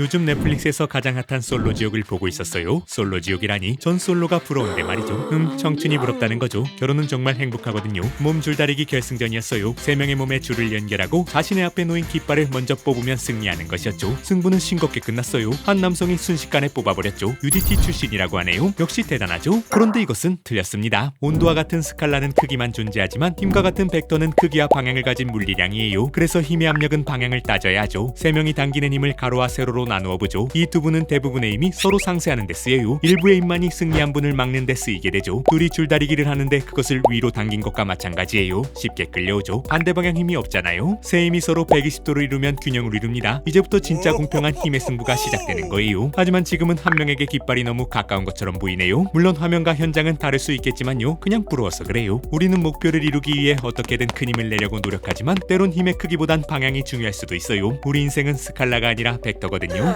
요즘 넷플릭스에서 가장 핫한 솔로 지옥을 보고 있었어요. 솔로 지옥이라니 전 솔로가 부러운데 말이죠. 음 청춘이 부럽다는 거죠. 결혼은 정말 행복하거든요. 몸 줄다리기 결승전이었어요. 세 명의 몸에 줄을 연결하고 자신의 앞에 놓인 깃발을 먼저 뽑으면 승리하는 것이었죠. 승부는 싱겁게 끝났어요. 한 남성이 순식간에 뽑아버렸죠. UDT 출신이라고 하네요. 역시 대단하죠. 그런데 이것은 틀렸습니다. 온도와 같은 스칼라는 크기만 존재하지만 힘과 같은 벡터는 크기와 방향을 가진 물리량이에요. 그래서 힘의 압력은 방향을 따져야 하죠. 세 명이 당기는 힘을 가로와 세로로 나누어 보죠. 이 두 분은 대부분의 힘이 서로 상쇄하는 데 쓰여요. 일부의 힘만이 승리한 분을 막는 데 쓰이게 되죠. 둘이 줄다리기를 하는데 그것을 위로 당긴 것과 마찬가지예요. 쉽게 끌려오죠. 반대 방향 힘이 없잖아요. 세 힘이 서로 120도를 이루면 균형을 이룹니다. 이제부터 진짜 공평한 힘의 승부가 시작되는 거예요. 하지만 지금은 한 명에게 깃발이 너무 가까운 것처럼 보이네요. 물론 화면과 현장은 다를 수 있겠지만요. 그냥 부러워서 그래요. 우리는 목표를 이루기 위해 어떻게든 큰 힘을 내려고 노력하지만 때론 힘의 크기보단 방향이 중요할 수도 있어요. 우리 인생은 스칼라가 아니라 벡터거든요.